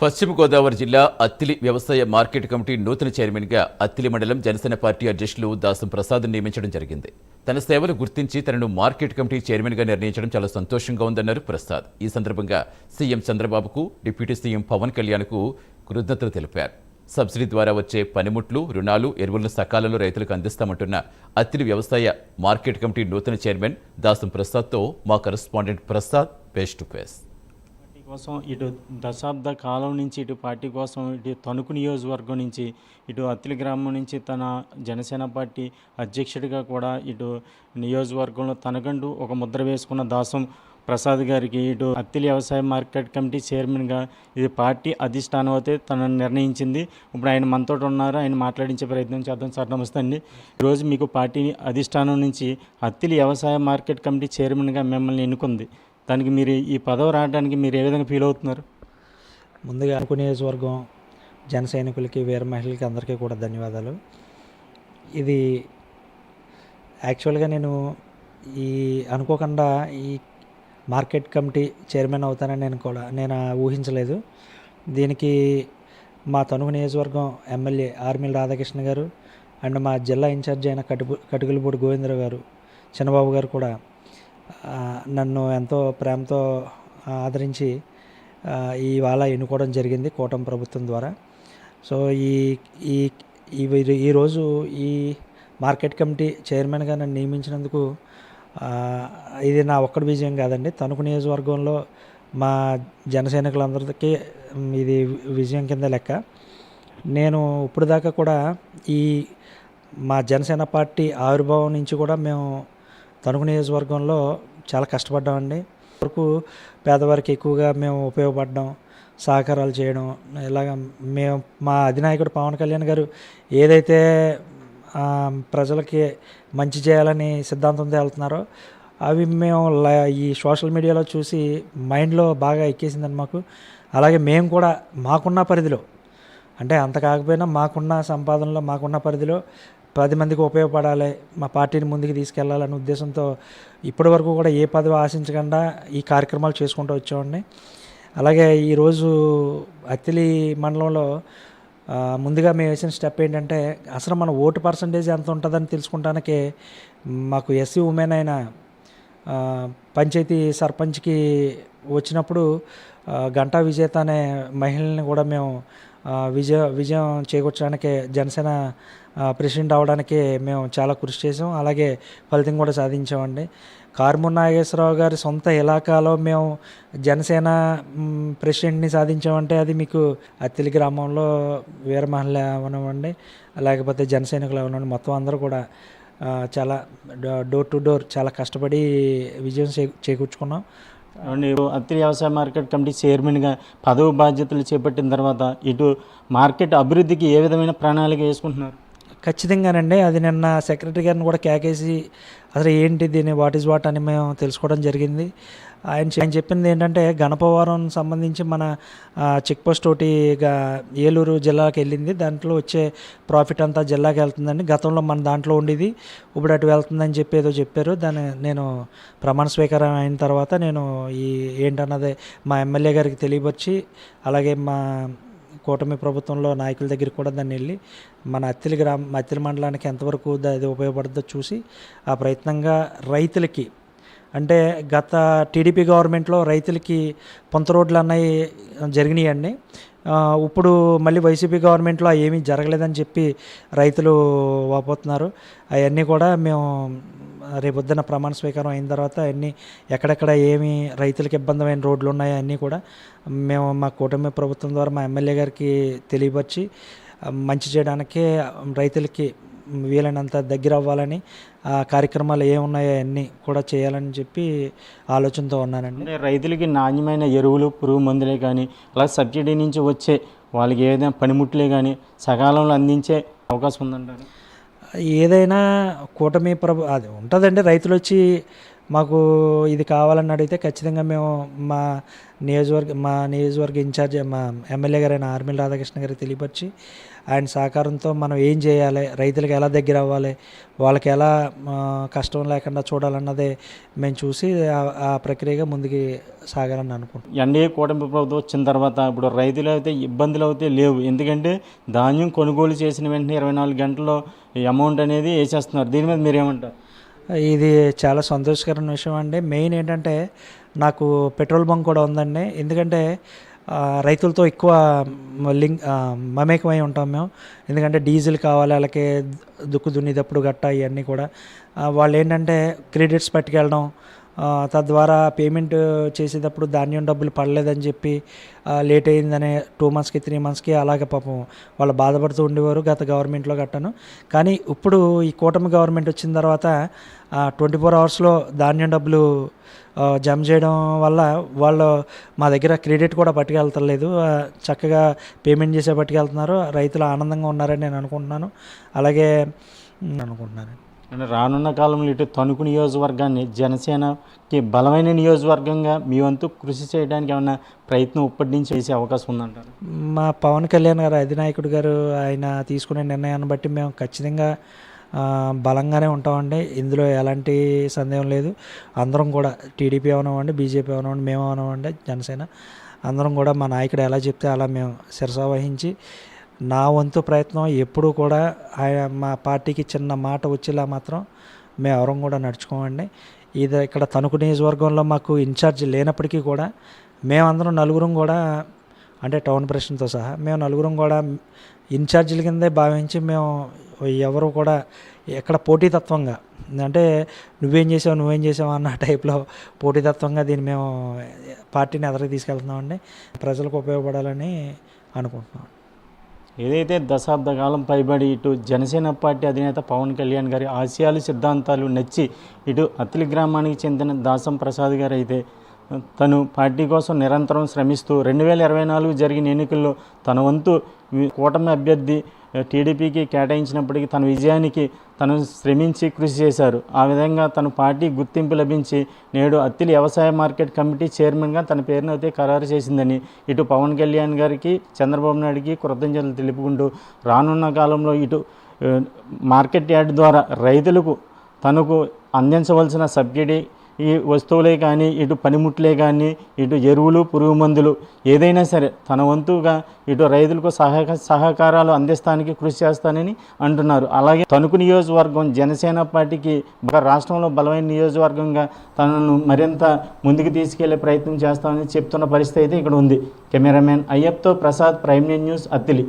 పశ్చిమ గోదావరి జిల్లా అత్తిలి వ్యవసాయ మార్కెట్ కమిటీ నూతన చైర్మన్గా అత్తిలి మండలం జనసేన పార్టీ అధ్యక్షులు దాసం ప్రసాద్ నియమించడం జరిగింది. తన సేవలు గుర్తించి తనను మార్కెట్ కమిటీ చైర్మన్గా నిర్ణయించడం చాలా సంతోషంగా ఉందన్నారు ప్రసాద్. ఈ సందర్భంగా సీఎం చంద్రబాబుకు డిప్యూటీ సీఎం పవన్ కళ్యాణ్కు కృతజ్ఞతలు తెలిపారు. సబ్సిడీ ద్వారా వచ్చే పనిముట్లు రుణాలు ఎరువులను సకాలంలో రైతులకు అందిస్తామంటున్న అత్తిలి వ్యవసాయ మార్కెట్ కమిటీ నూతన చైర్మన్ దాసం ప్రసాద్తో మా correspondent Prasad face to face. కోసం ఇటు దశాబ్ద కాలం నుంచి ఇటు పార్టీ కోసం ఇటు తణుకు నియోజకవర్గం నుంచి ఇటు అత్తిలి గ్రామం నుంచి తన జనసేన పార్టీ అధ్యక్షుడిగా కూడా ఇటు నియోజకవర్గంలో తనకంటూ ఒక ముద్ర వేసుకున్న దాసం ప్రసాద్ గారికి ఇటు అత్తిలి వ్యవసాయ మార్కెట్ కమిటీ చైర్మన్గా ఇది పార్టీ అధిష్టానం అయితే తనను నిర్ణయించింది. ఇప్పుడు ఆయన మనతో ఉన్నారు. ఆయన మాట్లాడించే ప్రయత్నం చేద్దాం. సార్ నమస్తే అండి. ఈరోజు మీకు పార్టీ అధిష్టానం నుంచి అత్తిలి వ్యవసాయ మార్కెట్ కమిటీ చైర్మన్గా మిమ్మల్ని ఎన్నుకుంది. దానికి మీరు ఈ పదవి రావడానికి మీరు ఏ విధంగా ఫీల్ అవుతున్నారు? ముందుగా అరకు నియోజకవర్గం జన సైనికులకి వీర మహిళలకి అందరికీ కూడా ధన్యవాదాలు. ఇది యాక్చువల్గా నేను ఈ అనుకోకుండా ఈ మార్కెట్ కమిటీ చైర్మన్ అవుతానని నేను కూడా నేను ఊహించలేదు. దీనికి మా తణుకు నియోజకవర్గం ఎమ్మెల్యే ఆర్మిల్ రాధాకృష్ణ గారు అండ్ మా జిల్లా ఇన్ఛార్జ్ అయిన కటుపు కటుకులపూడి గోవిందరావు గారు చిన్నబాబు గారు కూడా నన్ను ఎంతో ప్రేమతో ఆదరించి ఇవాళ ఎన్నుకోవడం జరిగింది కూటమి ప్రభుత్వం ద్వారా. సో ఈ ఈ ఈ- ఈరోజు ఈ మార్కెట్ కమిటీ చైర్మన్గా నన్ను నియమించినందుకు ఇది నా ఒక్కడి విజయం కాదండి. తణుకు నియోజకవర్గంలో మా జనసైనికులందరికీ ఇది విజయం కింద లెక్క. నేను ఇప్పుడు దాకా కూడా ఈ మా జనసేన పార్టీ ఆవిర్భావం నుంచి కూడా మేము తణుకు నియోజకవర్గంలో చాలా కష్టపడ్డామండి. వరకు పేదవారికి ఎక్కువగా మేము ఉపయోగపడడం సహకారాలు చేయడం ఇలాగ మేము మా అధినాయకుడు పవన్ కళ్యాణ్ గారు ఏదైతే ప్రజలకి మంచి చేయాలని సిద్ధాంతంతో వెళ్తున్నారో అవి మేము ఈ సోషల్ మీడియాలో చూసి మైండ్లో బాగా ఎక్కేసిందని మాకు. అలాగే మేము కూడా మాకున్న పరిధిలో అంటే అంత కాకపోయినా మాకున్న సంపాదనలో మాకున్న పరిధిలో పది మందికి ఉపయోగపడాలి మా పార్టీని ముందుకు తీసుకెళ్ళాలనే ఉద్దేశంతో ఇప్పటి వరకు కూడా ఏ పదవి ఆశించకుండా ఈ కార్యక్రమాలు చేసుకుంటూ వచ్చామండి అలాగే ఈరోజు అత్తిలి మండలంలో ముందుగా మేము వేసిన స్టెప్ ఏంటంటే అసలు మన ఓటు పర్సంటేజ్ ఎంత ఉంటుందని తెలుసుకుంటానికి మాకు ఎస్సీ ఉమెన్ అయిన పంచాయతీ సర్పంచ్కి వచ్చినప్పుడు గంటా విజేత అనే మహిళల్ని కూడా మేము విజయ విజయం చేకూర్చడానికి జనసేన ప్రెసిడెంట్ అవడానికి మేము చాలా కృషి చేసాం అలాగే ఫలితం కూడా సాధించామండి. కార్మూర్ నాగేశ్వరరావు గారి సొంత ఇలాకాలో మేము జనసేన ప్రెసిడెంట్ని సాధించామంటే అది మీకు అత్తిలి గ్రామంలో వీరమహల్ మహిళ అవనివ్వండి. లేకపోతే జనసైనికులు అవనివ్వండి. మొత్తం అందరూ కూడా చాలా డో- డోర్ టు డోర్ చాలా కష్టపడి విజయం చేకూర్చుకున్నాం. అండ్ అత్రి వ్యవసాయ మార్కెట్ కమిటీ చైర్మన్గా పదవి బాధ్యతలు చేపట్టిన తర్వాత ఇటు మార్కెట్ అభివృద్ధికి ఏ విధమైన ప్రణాళిక వేసుకుంటున్నారు? ఖచ్చితంగానండి. అది నిన్న సెక్రటరీ గారిని కూడా కేకేసి అసలు ఏంటి దీని వాట్ ఈజ్ వాట్? అని మేము తెలుసుకోవడం జరిగింది. ఆయన ఆయన చెప్పింది ఏంటంటే గణపవరం సంబంధించి మన చెక్ పోస్ట్ ఒకటి ఏలూరు జిల్లాకి వెళ్ళింది. దాంట్లో వచ్చే ప్రాఫిట్ అంతా జిల్లాకి వెళ్తుందండి. గతంలో మన దాంట్లో ఉండేది. ఇప్పుడు అటు వెళ్తుందని చెప్పి ఏదో చెప్పారు. దాన్ని నేను ప్రమాణ స్వీకారం అయిన తర్వాత నేను ఈ ఏంటన్నది మా ఎమ్మెల్యే గారికి తెలియపరిచి అలాగే మా కూటమి ప్రభుత్వంలో నాయకుల దగ్గరికి కూడా దాన్ని వెళ్ళి మన అత్తిలి గ్రామ అత్తిలి మండలానికి ఎంతవరకు అది ఉపయోగపడుతుందో చూసి ఆ ప్రయత్నంగా రైతులకి అంటే గత టీడీపీ గవర్నమెంట్లో రైతులకి పొంత రోడ్లు అన్నవి జరిగినాయండి. ఇప్పుడు మళ్ళీ వైసీపీ గవర్నమెంట్లో ఏమీ జరగలేదని చెప్పి రైతులు వాపోతున్నారు. అవన్నీ కూడా మేము రేపొద్దున ప్రమాణ స్వీకారం అయిన తర్వాత అన్నీ ఎక్కడెక్కడ ఏమి రైతులకు ఇబ్బందమైన రోడ్లు ఉన్నాయో అన్నీ కూడా మేము మా కూటమి ప్రభుత్వం ద్వారా మా ఎమ్మెల్యే గారికి తెలియపరిచి మంచి చేయడానికి రైతులకి వీలైనంత దగ్గర అవ్వాలని ఆ కార్యక్రమాలు ఏమున్నాయో అన్నీ కూడా చేయాలని చెప్పి ఆలోచనతో ఉన్నానండి. అంటే రైతులకి నాణ్యమైన ఎరువులు పురుగు మందులే కానీ అలాగే సబ్సిడీ నుంచి వచ్చే వాళ్ళకి ఏదైనా పనిముట్లే కానీ సకాలంలో అందించే అవకాశం ఉందంటారు? ఏదైనా కూటమి ప్రభు అది ఉంటుందండి. రైతులు వచ్చి మాకు ఇది కావాలని అడిగితే ఖచ్చితంగా మేము మా నియోజకవర్గ మా నియోజకవర్గ ఇన్ఛార్జ్ మా ఎమ్మెల్యే గారైన ఆర్మిల్ రాధాకృష్ణ గారికి తెలియపరిచి ఆయన సహకారంతో మనం ఏం చేయాలి రైతులకు ఎలా దగ్గర అవ్వాలి వాళ్ళకి ఎలా కష్టం లేకుండా చూడాలన్నదే మేము చూసి ఆ- ప్రక్రియగా ముందుకు సాగాలని అనుకుంటున్నాం. ఎన్డీఏ కూటమి ప్రభుత్వం వచ్చిన తర్వాత ఇప్పుడు రైతులు అయితే ఇబ్బందులు అయితే లేవు. ఎందుకంటే ధాన్యం కొనుగోలు చేసిన వెంటనే ఇరవై నాలుగు గంటల్లో అమౌంట్ అనేది వేసేస్తున్నారు. దీని మీద మీరు ఏమంటారు ఇది చాలా సంతోషకరమైన విషయం అండి. మెయిన్ ఏంటంటే నాకు పెట్రోల్ బంక్ కూడా ఉందండి. ఎందుకంటే రైతులతో ఎక్కువ లింక్ మమేకమై ఉంటాం మేము. ఎందుకంటే డీజిల్ కావాలి వాళ్ళకి దుక్కు దున్నేటప్పుడు గట్ట ఇవన్నీ కూడా. వాళ్ళు ఏంటంటే క్రెడిట్స్ పట్టుకెళ్ళడం తద్వారా పేమెంట్ చేసేటప్పుడు ధాన్యం డబ్బులు పడలేదని చెప్పి లేట్ అయిందని టూ మంత్స్కి త్రీ మంత్స్కి అలాగే పాపం వాళ్ళు బాధపడుతూ ఉండేవారు గత గవర్నమెంట్లో గట్టను. కానీ ఇప్పుడు ఈ కూటమి గవర్నమెంట్ వచ్చిన తర్వాత ట్వంటీ ఫోర్ అవర్స్లో ధాన్యం డబ్బులు జమ చేయడం వల్ల వాళ్ళు మా దగ్గర క్రెడిట్ కూడా పట్టుకెళ్తలేదు. చక్కగా పేమెంట్ చేసే పట్టుకెళ్తున్నారు. రైతులు ఆనందంగా ఉన్నారని నేను అనుకుంటున్నాను. అలాగే అనుకుంటున్నాను రానున్న కాలంలో ఇటు తణుకు నియోజకవర్గాన్ని జనసేనకి బలమైన నియోజకవర్గంగా మీ వంతు కృషి చేయడానికి ఏమైనా ప్రయత్నం ఇప్పటి నుంచి చేసే అవకాశం ఉందంటారు? మా పవన్ కళ్యాణ్ గారు అధినాయకుడు గారు ఆయన తీసుకునే నిర్ణయాన్ని బట్టి మేము ఖచ్చితంగా బలంగానే ఉంటామండి. ఇందులో ఎలాంటి సందేహం లేదు. అందరం కూడా టీడీపీ అవనివ్వండి బీజేపీ అవనివ్వండి మేము అవనివ్వండి జనసేన. అందరం కూడా మా నాయకుడు ఎలా చెప్తే అలా మేము శిరస వహించి నా వంతు ప్రయత్నం ఎప్పుడూ కూడా ఆయన మా పార్టీకి చిన్న మాట వచ్చేలా మాత్రం మేము ఎవరం కూడా నడుచుకోమండి. ఇది ఇక్కడ తణుకు నియోజకవర్గంలో మాకు ఇన్ఛార్జ్ లేనప్పటికీ కూడా మేమందరం నలుగురం కూడా అంటే టౌన్ ప్రెసిడెంట్తో సహా మేము నలుగురం కూడా ఇన్ఛార్జీల కిందే భావించి మేము ఎవరు కూడా ఎక్కడ పోటీతత్వంగా అంటే నువ్వేం చేసావు నువ్వేం చేసావు అన్న టైప్లో పోటీతత్వంగా దీన్ని మేము పార్టీని ఎదరికి తీసుకెళ్తున్నామండి. ప్రజలకు ఉపయోగపడాలని అనుకుంటున్నాం. ఏదైతే దశాబ్ద కాలం పైబడి ఇటు జనసేన పార్టీ అధినేత పవన్ కళ్యాణ్ గారి ఆశయాలు సిద్ధాంతాలు నచ్చి ఇటు అత్తిలి గ్రామానికి చెందిన దాసం ప్రసాద్ గారు అయితే తను పార్టీ కోసం నిరంతరం శ్రమిస్తూ రెండు వేల ఇరవై నాలుగు జరిగిన ఎన్నికల్లో తన వంతు కూటమి అభ్యర్థి టీడీపీకి కేటాయించినప్పటికీ తన విజయానికి తను శ్రమించి కృషి చేశారు. ఆ విధంగా తన పార్టీ గుర్తింపు లభించి నేడు అత్తిలి వ్యవసాయ మార్కెట్ కమిటీ చైర్మన్గా తన పేరును అయితే ఖరారు చేసిందని ఇటు పవన్ కళ్యాణ్ గారికి చంద్రబాబు నాయుడికి కృతజ్ఞతలు తెలుపుకుంటూ రానున్న కాలంలో ఇటు మార్కెట్ యార్డ్ ద్వారా రైతులకు తనకు అందించవలసిన సబ్సిడీ ఈ వస్తువులే కానీ ఇటు పనిముట్లే కానీ ఇటు ఎరువులు పురుగు మందులు ఏదైనా సరే తన వంతుగా ఇటు రైతులకు సహక సహకారాలు అందిస్తానికి కృషి చేస్తానని అంటున్నారు. అలాగే తణుకు నియోజకవర్గం జనసేన పార్టీకి రాష్ట్రంలో బలమైన నియోజకవర్గంగా తనను మరింత ముందుకు తీసుకెళ్ళే ప్రయత్నం చేస్తామని చెప్తున్న పరిస్థితి అయితే ఇక్కడ ఉంది. కెమెరామెన్ అయ్యప్తో ప్రసాద్ ప్రైమ్ న్యూస్ అత్తిలి.